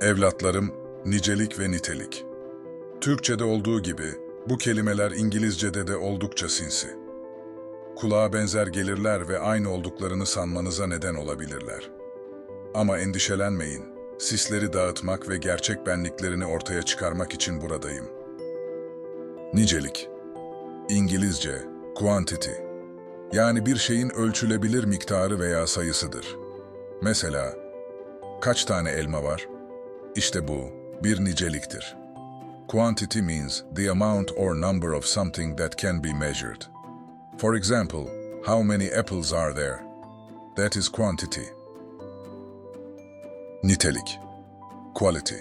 Evlatlarım, nicelik ve nitelik. Türkçe'de olduğu gibi bu kelimeler İngilizce'de de oldukça sinsi. Kulağa benzer gelirler ve aynı olduklarını sanmanıza neden olabilirler. Ama endişelenmeyin, sisleri dağıtmak ve gerçek benliklerini ortaya çıkarmak için buradayım. Nicelik İngilizce, quantity, yani bir şeyin ölçülebilir miktarı veya sayısıdır. Mesela, kaç tane elma var? İşte bu bir niceliktir. Quantity means the amount or number of something that can be measured. For example, how many apples are there? That is quantity. Nitelik. Quality.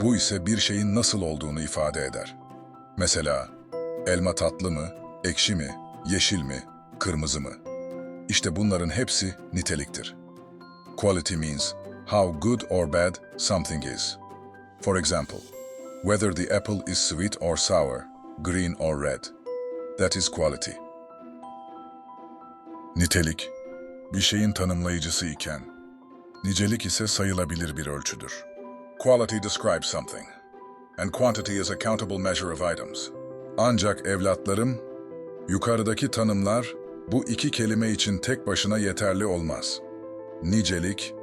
Bu ise bir şeyin nasıl olduğunu ifade eder. Mesela, elma tatlı mı, ekşi mi, yeşil mi, kırmızı mı? İşte bunların hepsi niteliktir. Quality means how good or bad something is. For example, whether the apple is sweet or sour, green or red. That is quality. Nitelik, bir şeyin tanımlayıcısı iken, nicelik ise sayılabilir bir ölçüdür. Quality describes something, and quantity is a countable measure of items. Ancak evlatlarım, yukarıdaki tanımlar bu iki kelime için tek başına yeterli olmaz. Nicelik,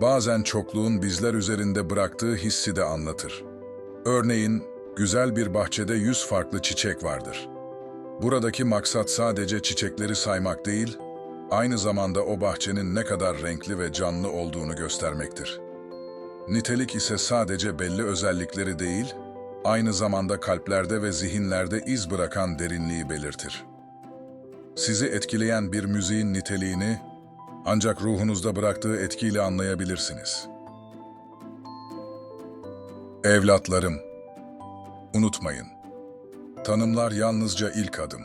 bazen çokluğun bizler üzerinde bıraktığı hissi de anlatır. Örneğin, güzel bir bahçede yüz farklı çiçek vardır. Buradaki maksat sadece çiçekleri saymak değil, aynı zamanda o bahçenin ne kadar renkli ve canlı olduğunu göstermektir. Nitelik ise sadece belli özellikleri değil, aynı zamanda kalplerde ve zihinlerde iz bırakan derinliği belirtir. Sizi etkileyen bir müziğin niteliğini ancak ruhunuzda bıraktığı etkiyle anlayabilirsiniz. Evlatlarım, unutmayın. Tanımlar yalnızca ilk adım.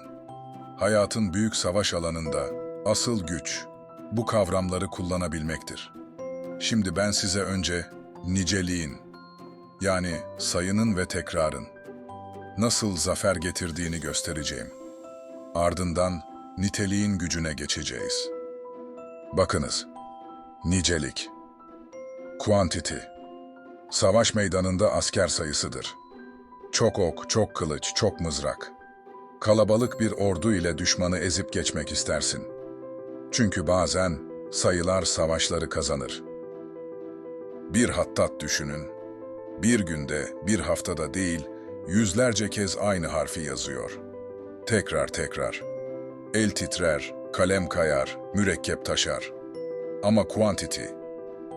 Hayatın büyük savaş alanında asıl güç bu kavramları kullanabilmektir. Şimdi ben size önce niceliğin yani sayının ve tekrarın nasıl zafer getirdiğini göstereceğim. Ardından niteliğin gücüne geçeceğiz. Bakınız, nicelik, quantity, savaş meydanında asker sayısıdır. Çok ok, çok kılıç, çok mızrak. Kalabalık bir ordu ile düşmanı ezip geçmek istersin. Çünkü bazen sayılar savaşları kazanır. Bir hattat düşünün. Bir günde, bir haftada değil, yüzlerce kez aynı harfi yazıyor. Tekrar tekrar. El titrer, kalem kayar, mürekkep taşar. Ama quantity,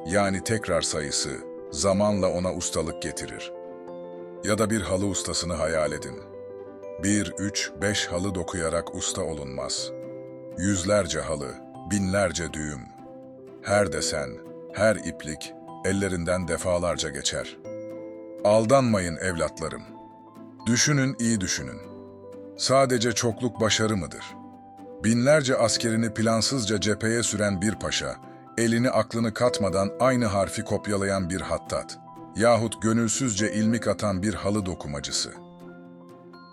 yani tekrar sayısı, zamanla ona ustalık getirir. Ya da bir halı ustasını hayal edin. Bir, üç, beş halı dokuyarak usta olunmaz. Yüzlerce halı, binlerce düğüm. Her desen, her iplik ellerinden defalarca geçer. Aldanmayın evlatlarım. Düşünün, iyi düşünün. Sadece çokluk başarı mıdır? Binlerce askerini plansızca cepheye süren bir paşa, elini aklını katmadan aynı harfi kopyalayan bir hattat yahut gönülsüzce ilmik atan bir halı dokumacısı.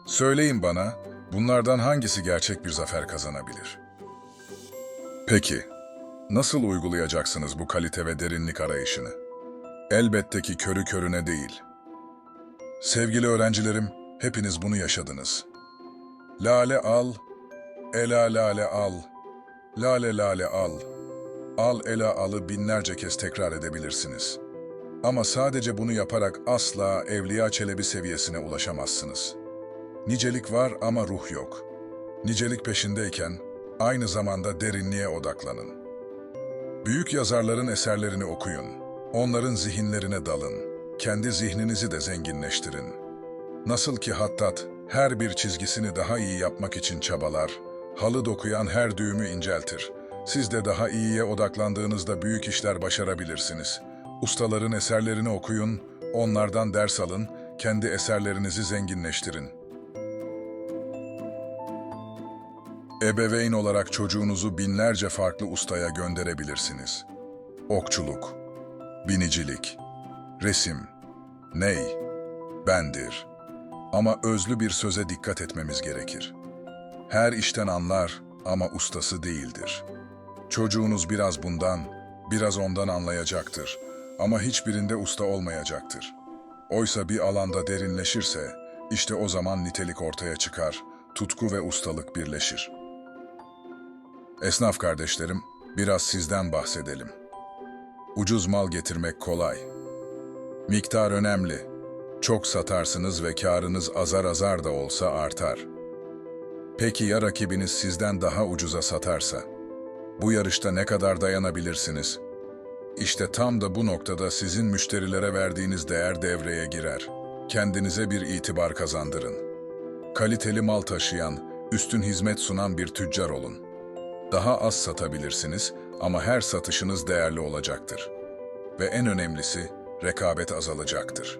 Söyleyin bana, bunlardan hangisi gerçek bir zafer kazanabilir? Peki, nasıl uygulayacaksınız bu kalite ve derinlik arayışını? Elbette ki körü körüne değil. Sevgili öğrencilerim, hepiniz bunu yaşadınız. Lale al, ela lale al, lale lale al, al ela alı binlerce kez tekrar edebilirsiniz. Ama sadece bunu yaparak asla Evliya Çelebi seviyesine ulaşamazsınız. Nicelik var ama ruh yok. Nicelik peşindeyken aynı zamanda derinliğe odaklanın. Büyük yazarların eserlerini okuyun. Onların zihinlerine dalın. Kendi zihninizi de zenginleştirin. Nasıl ki Hattat her bir çizgisini daha iyi yapmak için çabalar, halı dokuyan her düğümü inceltir. Siz de daha iyiye odaklandığınızda büyük işler başarabilirsiniz. Ustaların eserlerini okuyun, onlardan ders alın, kendi eserlerinizi zenginleştirin. Ebeveyn olarak çocuğunuzu binlerce farklı ustaya gönderebilirsiniz. Okçuluk, binicilik, resim, ney, bendir. Ama özlü bir söze dikkat etmemiz gerekir. Her işten anlar ama ustası değildir. Çocuğunuz biraz bundan, biraz ondan anlayacaktır. ama hiçbirinde usta olmayacaktır. Oysa bir alanda derinleşirse, işte o zaman nitelik ortaya çıkar, tutku ve ustalık birleşir. Esnaf kardeşlerim, biraz sizden bahsedelim. Ucuz mal getirmek kolay. Miktar önemli. Çok satarsınız ve karınız azar azar da olsa artar. Peki ya rakibiniz sizden daha ucuza satarsa? Bu yarışta ne kadar dayanabilirsiniz? İşte tam da bu noktada sizin müşterilere verdiğiniz değer devreye girer. Kendinize bir itibar kazandırın. Kaliteli mal taşıyan, üstün hizmet sunan bir tüccar olun. Daha az satabilirsiniz ama her satışınız değerli olacaktır. Ve en önemlisi, rekabet azalacaktır.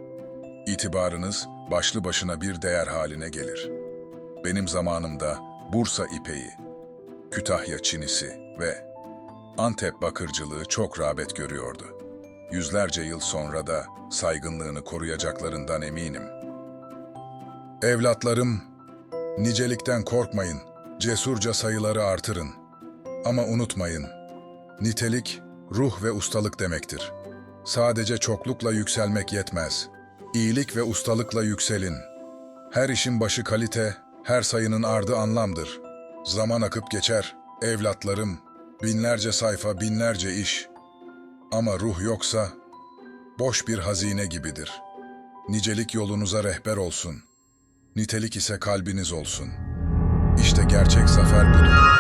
İtibarınız başlı başına bir değer haline gelir. Benim zamanımda Bursa ipeği, Kütahya çinisi ve Antep bakırcılığı çok rağbet görüyordu. Yüzlerce yıl sonra da saygınlığını koruyacaklarından eminim. Evlatlarım, nicelikten korkmayın, cesurca sayıları artırın. Ama unutmayın, nitelik, ruh ve ustalık demektir. Sadece çoklukla yükselmek yetmez. İyilik ve ustalıkla yükselin. Her işin başı kalite, her sayının ardı anlamdır. Zaman akıp geçer, evlatlarım, binlerce sayfa, binlerce iş. Ama ruh yoksa, boş bir hazine gibidir. Nicelik yolunuza rehber olsun. Nitelik ise kalbiniz olsun. İşte gerçek zafer budur.